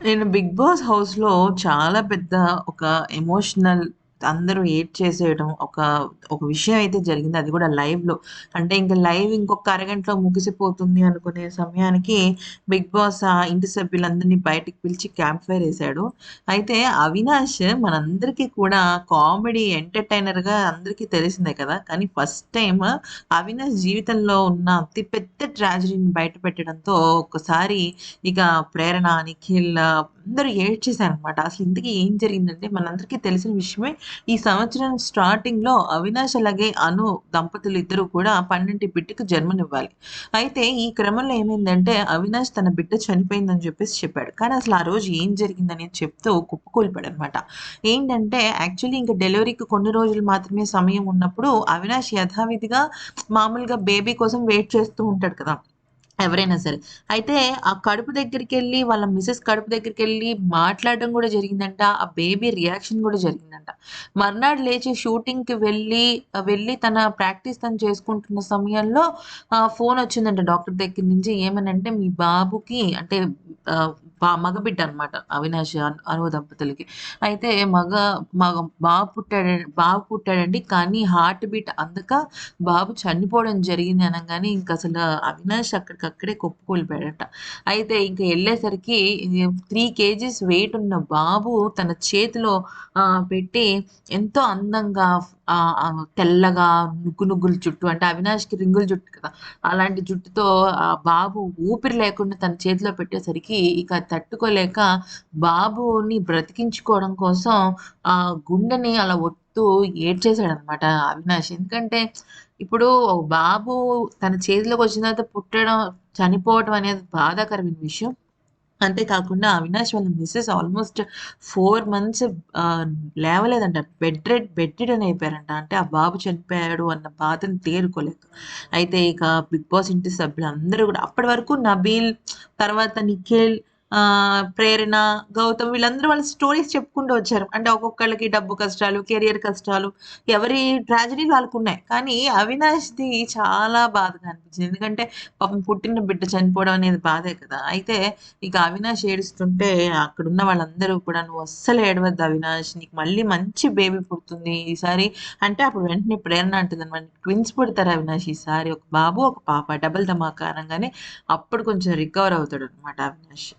నేను 'big boss' హౌస్‌లో చాలా పెద్ద ఒక ఎమోషనల్ అందరూ ఏడ్ చేసేయడం ఒక, ఒక విషయం అయితే జరిగింది. అది కూడా లైవ్‌లో. అంటే ఇంక లైవ్ ఇంకొక అరగంటలో ముగిసిపోతుంది అనుకునే సమయానికి 'బిగ్ బాస్' ఆ ఇంటి సభ్యులందరినీ బయటకు పిలిచి క్యాంప్ ఫైర్ ఏసాడు. అయితే అవినాష్ మనందరికీ కూడా కామెడీ ఎంటర్‌టైనర్‌గా అందరికీ తెలిసిందే కదా! కానీ ఫస్ట్ టైం అవినాష్ జీవితంలో ఉన్న అతి పెద్ద ట్రాజడీని బయట పెట్టడంతో ఒక్కసారి ఇక ప్రేరణ, నిఖిల్ అందరూ ఏడ్చేసారనమాట. అసలు ఇంతకీ ఏం జరిగిందంటే మనందరికీ తెలిసిన విషయమే. ఈ సంవత్సరం స్టార్టింగ్‌లో అవినాష్ అలాగే అను దంపతులు ఇద్దరు కూడా పన్నెండు బిడ్డకు జన్మనివ్వాలి. అయితే ఈ క్రమంలో ఏమైందంటే అవినాష్ తన బిడ్డ చనిపోయిందని చెప్పేసి చెప్పాడు. కానీ అసలు ఆ రోజు ఏం జరిగిందని చెప్తూ కుప్పకూలిపోయాడనమాట. ఏంటంటే యాక్చువల్లీ ఇంకా డెలివరీకి కొన్ని రోజులు మాత్రమే సమయం ఉన్నప్పుడు అవినాష్ యథావిధిగా మామూలుగా బేబీ కోసం వెయిట్ చేస్తూ ఉంటాడు కదా! ఎవరైనా సరే. అయితే ఆ కడుపు దగ్గరికి వెళ్ళి వాళ్ళ మిసెస్ కడుపు దగ్గరికి వెళ్ళి మాట్లాడడం కూడా జరిగిందంట. ఆ బేబీ రియాక్షన్ కూడా జరిగిందంట. మర్నాడు లేచి షూటింగ్‌కి వెళ్ళి వెళ్ళి తన ప్రాక్టీస్ తను చేసుకుంటున్న సమయంలో ఫోన్ వచ్చిందంట డాక్టర్ దగ్గర నుంచి. ఏమనంటే మీ బాబుకి అంటే మగబిడ్డ అనమాట. అవినాష్, అను దంపతులకి. అయితే మగ మగ బాబు పుట్టాడు బాబు పుట్టాడండి. కానీ హార్ట్ బీట్ అందక బాబు చనిపోవడం జరిగింది అనంగానే ఇంకసలు అవినాష్ అక్కడికక్కడే కుప్పకూలిపోయాడట. అయితే ఇంక వెళ్ళేసరికి త్రీ కేజీస్ వెయిట్ ఉన్న బాబు తన చేతిలో పెట్టి ఎంతో అందంగా తెల్లగా నుగ్గు నుగ్గుల జుట్టు అంటే అవినాష్‌కి రింగుల జుట్టు కదా! అలాంటి జుట్టుతో ఆ బాబు ఊపిరి లేకుండా తన చేతిలో పెట్టేసరికి ఇక తట్టుకోలేక బాబుని బ్రతికించుకోవడం కోసం ఆ గుండెని అలా ఒత్తు ఏడ్చేశాడనమాట అవినాష్. ఎందుకంటే ఇప్పుడు బాబు తన చేతిలోకి వచ్చిన తర్వాత పుట్టడం, చనిపోవడం అనేది బాధాకరమైన విషయం. అంతే కాకుండా అవినాష్ వాళ్ళ మిసెస్ ఆల్‌మోస్ట్ ఫోర్ మంత్స్ లేవలేదంట. బెడ్ రెడ్ బెడ్ అని అయిపోయారంట. అంటే ఆ బాబు చనిపోయాడు అన్న బాధను తేరుకోలేక. అయితే ఇక 'బిగ్ బాస్' ఇంటి సభ్యులందరూ కూడా అప్పటి వరకు నబీల్, తర్వాత నిఖిల్, ప్రేరణ, గౌతమ్ వీళ్ళందరూ వాళ్ళ స్టోరీస్ చెప్పుకుంటూ వచ్చారు. అంటే ఒక్కొక్కళ్ళకి డబ్బు కష్టాలు, కెరియర్ కష్టాలు ఎవరి ట్రాజెడీలు వాళ్ళకున్నాయి. కానీ అవినాష్‌ది చాలా బాధగా అనిపించింది. ఎందుకంటే పాపం పుట్టిన బిడ్డ చనిపోవడం అనేది బాధే కదా! అయితే ఇక అవినాష్ ఏడుస్తుంటే అక్కడున్న వాళ్ళందరూ కూడా "నువ్వు అస్సలు ఏడవద్దు అవినాష్. నీకు మళ్ళీ మంచి బేబీ పుడుతుంది ఈసారి" అంటే అప్పుడు వెంటనే ప్రేరణ అంటుందనమాట. "ట్విన్స్ పుడతారు అవినాష్ ఈసారి. ఒక బాబు, ఒక పాప డబుల్ ధమాకారంగానే అప్పుడు కొంచెం రికవర్ అవుతాడనమాట అవినాష్.